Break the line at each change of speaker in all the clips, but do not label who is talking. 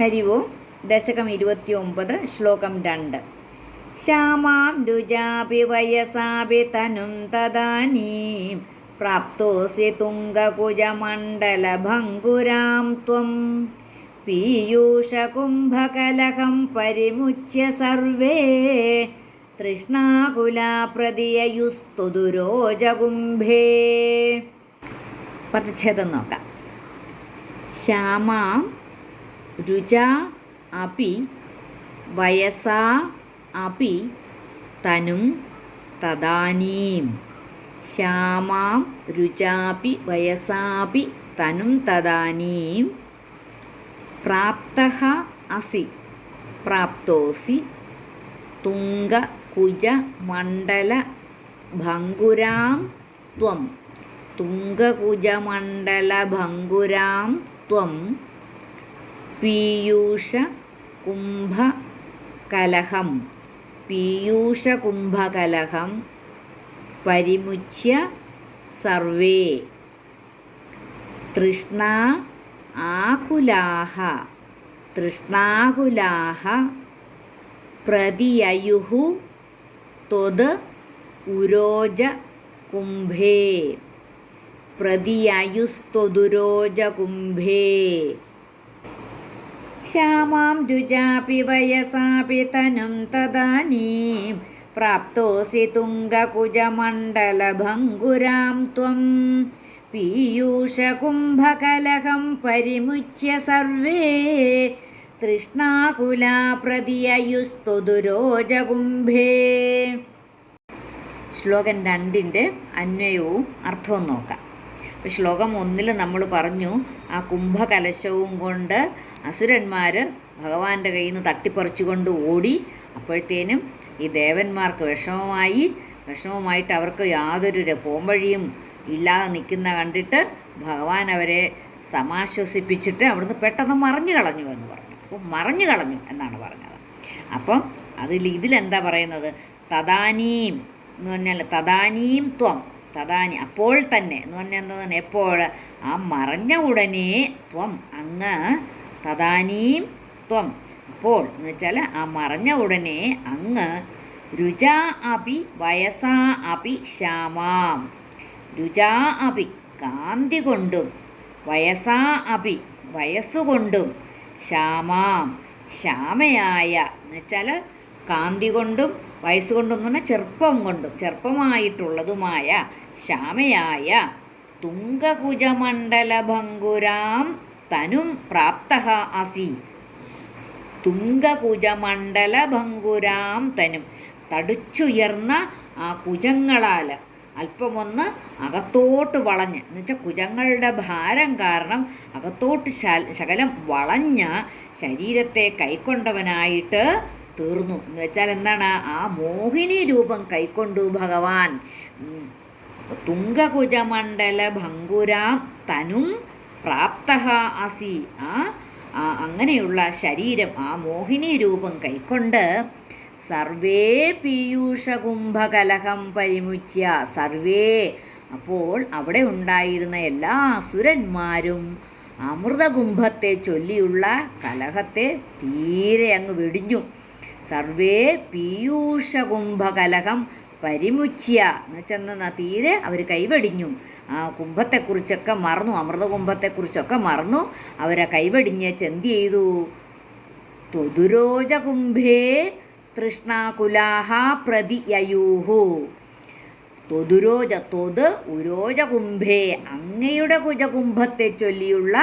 ഹരി ദശകം ഇരുപത്തി ഒമ്പത് ശ്ലോകം രണ്ട്. ശ്യാമാം രുജാപി വയസാപി തനും തദാനീം പ്രാപ്തോസി തുംഗകുജമണ്ഡലഭംഗുരാം ത്വം. പീയൂഷകുംഭകലഹം പരിമുച്യ സർവേ തൃഷ്ണാകുലാ ദുരോജകുംഭേ. പദച്ഛേദം നോക്കാം. ശ്യാമാം രുച അപി വയസാ അപി തനും തദാനീം. ശ്യാമാം രുചാപി വയസാപി തനും തദാനീം. പ്രാപ്ത അസി പ്രാപ്തോസി. തുംഗകുജമണ്ഡല ഭംഗുരാം ത്വം. തുംഗകുജമണ്ഡലഭംഗുരാം ത്വം. പീയൂഷകുംഭകലഹം. പീയൂഷകുംഭകലഹം പരിമുച്യ സർവേ. തൃഷ്ണ ആകുലാഹ. തൃഷ്ണാകുലാഹ പ്രതിയയുഹു ത്വത് ഉരോജ കുംഭേ പ്രതിയയുസ്ത്വതുരോജകുംഭേ ശ്യാമാം രുചാപി വയസാപി തനും തദാനീം. പ്രാപ്തോസി തുംഗകുജമണ്ഡലഭംഗുരാം ത്വം. പീയൂഷകുംഭകലഹം പരിമുച്യ സർവേ. തൃഷ്ണാകുലാ പ്രതിയയുസ്തുതുരോജകുംഭേ ശ്ലോകം രണ്ടിന്റെ അന്വയവും അർത്ഥവും നോക്കാം. അപ്പോൾ ശ്ലോകം ഒന്നിൽ നമ്മൾ പറഞ്ഞു ആ കുംഭകലശവും കൊണ്ട് അസുരന്മാർ ഭഗവാന്റെ കയ്യിൽ നിന്ന് തട്ടിപ്പറിച്ചുകൊണ്ട് ഓടി അപ്പോഴത്തേനും ഈ ദേവന്മാർക്ക് വിഷമമായി വിഷമമായിട്ട് അവർക്ക് യാതൊരു പോംവഴിയും ഇല്ലാതെ നിൽക്കുന്ന കണ്ടിട്ട് ഭഗവാൻ അവരെ സമാശ്വസിപ്പിച്ചിട്ട് അവിടുന്ന് പെട്ടെന്ന് മറിഞ്ഞു കളഞ്ഞു എന്ന് പറഞ്ഞു. അപ്പോൾ മറിഞ്ഞു കളഞ്ഞു എന്നാണ് പറഞ്ഞത്. അപ്പം അതിൽ ഇതിലെന്താ പറയുന്നത്? തദാനീം എന്ന് പറഞ്ഞാൽ തദാനീം ത്വം. തദാനി അപ്പോൾ തന്നെ എന്ന് പറഞ്ഞാൽ എന്താണ് എപ്പോൾ? ആ മറഞ്ഞ ഉടനെ ത്വം അങ്ങ് തദാനീം ത്വം. അപ്പോൾ എന്ന് വെച്ചാൽ ആ മറഞ്ഞ ഉടനെ അങ്ങ് രുജ അപി വയസാ അപി ശ്യാമാം. രുജ അപി കാന്തി കൊണ്ടും വയസാ അപി വയസ്സുകൊണ്ടും ശ്യാമാം. ശ്യാമയായ എന്ന് വെച്ചാൽ കാന്തി കൊണ്ടും വയസ്സുകൊണ്ടും എന്ന് പറഞ്ഞാൽ ചെറുപ്പം കൊണ്ടും ചെറുപ്പമായിട്ടുള്ളതുമായ ശ്യാമയായ തുംഗകുജമണ്ഡലഭംഗുരാം തനും പ്രാപ്ത അസി. തുംഗകുജമണ്ഡലഭംഗുരാം തനും തടിച്ചുയർന്ന ആ കുജങ്ങളാൽ അല്പമൊന്ന് അകത്തോട്ട് വളഞ്ഞ് എന്നുവെച്ചാൽ കുജങ്ങളുടെ ഭാരം കാരണം അകത്തോട്ട് ശകലം വളഞ്ഞ ശരീരത്തെ കൈക്കൊണ്ടവനായിട്ട് തീർന്നു. എന്ന് വെച്ചാൽ എന്താണ്? ആ മോഹിനി രൂപം കൈക്കൊണ്ടു ഭഗവാൻ. തുംഗകുജമണ്ഡല ഭംഗുരാം തനും പ്രാപ്ത അസി. ആ അങ്ങനെയുള്ള ശരീരം ആ മോഹിനി രൂപം കൈക്കൊണ്ട് സർവേ പീയൂഷ കുംഭകലഹം പരിമുച്യ. സർവേ. അപ്പോൾ അവിടെ ഉണ്ടായിരുന്ന എല്ലാ അസുരന്മാരും അമൃതകുംഭത്തെ ചൊല്ലിയുള്ള കലഹത്തെ തീരെ അങ്ങ് വെടിഞ്ഞു. സർവേ പീയൂഷകുംഭകലഹം പരിമുച്ഛ്യ എന്ന് വെച്ചെന്ന തീരെ അവർ കൈവടിഞ്ഞു. ആ കുംഭത്തെക്കുറിച്ചൊക്കെ മറന്നു അമൃതകുംഭത്തെക്കുറിച്ചൊക്കെ മറന്നു അവരെ കൈവടിഞ്ഞ് ചെന്ത് ചെയ്തു. തൊതുരോജകുംഭേ തൃഷ്ണാകുലാഹ പ്രതിയയൂഹു. തൊതുരോജ തൊത് ഉരോജകുംഭേ അങ്ങയുടെ കുജകുംഭത്തെ ചൊല്ലിയുള്ള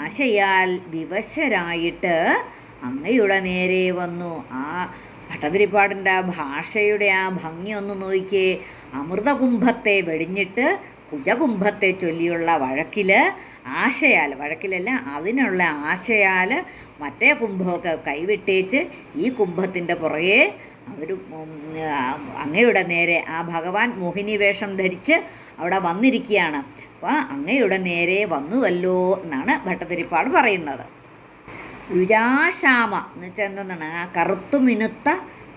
ആശയാൽ വിവശരായിട്ട് അങ്ങയുടെ നേരെ വന്നു. ഭട്ടതിരിപ്പാടിന്റെ ആ ഭാഷയുടെ ആ ഭംഗി ഒന്ന് നോക്കിയേ. അമൃതകുംഭത്തെ വെടിഞ്ഞിട്ട് കുജകുംഭത്തെ ചൊല്ലിയുള്ള വഴക്കിൽ ആശയാൽ വഴക്കിലല്ല അതിനുള്ള ആശയാൽ മറ്റേ കുംഭമൊക്കെ കൈവിട്ടേച്ച് ഈ കുംഭത്തിന്റെ പുറകെ അവർ അങ്ങയുടെ നേരെ ആ ഭഗവാൻ മോഹിനി വേഷം ധരിച്ച് അവിടെ വന്നിരിക്കുകയാണ്. അപ്പോൾ അങ്ങയുടെ നേരെ വന്നുവല്ലോ എന്നാണ് ഭട്ടതിരിപ്പാട് പറയുന്നത്. രുചാശാമ എന്ന് വെച്ചാൽ എന്താണ് ആ കറുത്തു മിനുത്ത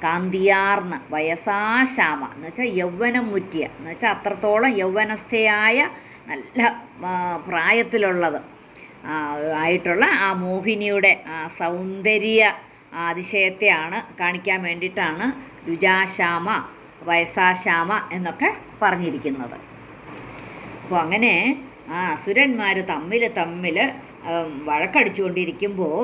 കാന്തിയാർന്ന വയസാശാമ എന്ന് വെച്ചാൽ യൗവനം മുറ്റിയ എന്ന് വെച്ചാൽ അത്രത്തോളം യൗവനസ്ഥയായ നല്ല പ്രായത്തിലുള്ളത് ആയിട്ടുള്ള ആ മോഹിനിയുടെ ആ സൗന്ദര്യ അതിശയത്തെയാണ് കാണിക്കാൻ വേണ്ടിയിട്ടാണ് രുജാശ്യാമ വയസാശാമ എന്നൊക്കെ പറഞ്ഞിരിക്കുന്നത്. അപ്പോൾ അങ്ങനെ ആ അസുരന്മാർ തമ്മിൽ തമ്മിൽ വഴക്കടിച്ചുകൊണ്ടിരിക്കുമ്പോൾ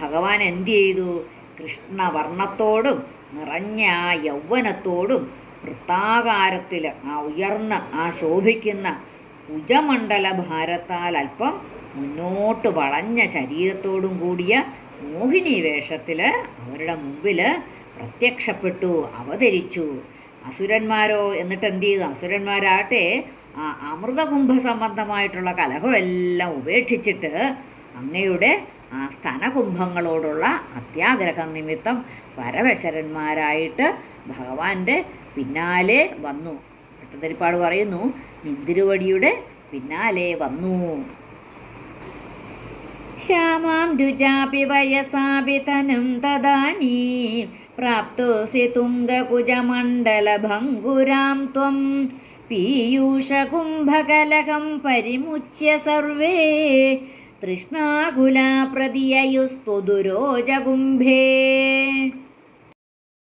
ഭഗവാൻ എന്ത് ചെയ്തു? കൃഷ്ണവർണത്തോടും നിറഞ്ഞ ആ യൗവനത്തോടും വൃത്താകാരത്തിൽ ആ ഉയർന്ന ആ ശോഭിക്കുന്ന കുജമണ്ഡല ഭാരത്താൽ അല്പം മുന്നോട്ട് വളഞ്ഞ ശരീരത്തോടും കൂടിയ മോഹിനി വേഷത്തിൽ അവരുടെ മുമ്പിൽ പ്രത്യക്ഷപ്പെട്ടു അവതരിച്ചു. അസുരന്മാരോ എന്നിട്ട് എന്ത് ചെയ്തു? അസുരന്മാരാട്ടെ ആ അമൃതകുംഭ സംബന്ധമായിട്ടുള്ള കലഹമെല്ലാം ഉപേക്ഷിച്ചിട്ട് അങ്ങയുടെ ആ സ്തനകുംഭങ്ങളോടുള്ള അത്യാഗ്രഹം നിമിത്തം പരവശരന്മാരായിട്ട് ഭഗവാന്റെ പിന്നാലെ വന്നു. ഭട്ടതിരിപ്പാട് പറയുന്നു നിന്തിരുവടിയുടെ പിന്നാലെ വന്നു. ശ്യാമാം രുചാപി വയസാപിതനും തദാനീ പ്രാപ്തോസി തുംഗകുജമണ്ഡലഭംഗുരാം ത്വം. പീയൂഷകുംഭകലകം പരിമുച്യ സർവേ തൃഷ്ണാകുലാ പ്രതിയയുസ്തു ദുരോജകുംഭേ.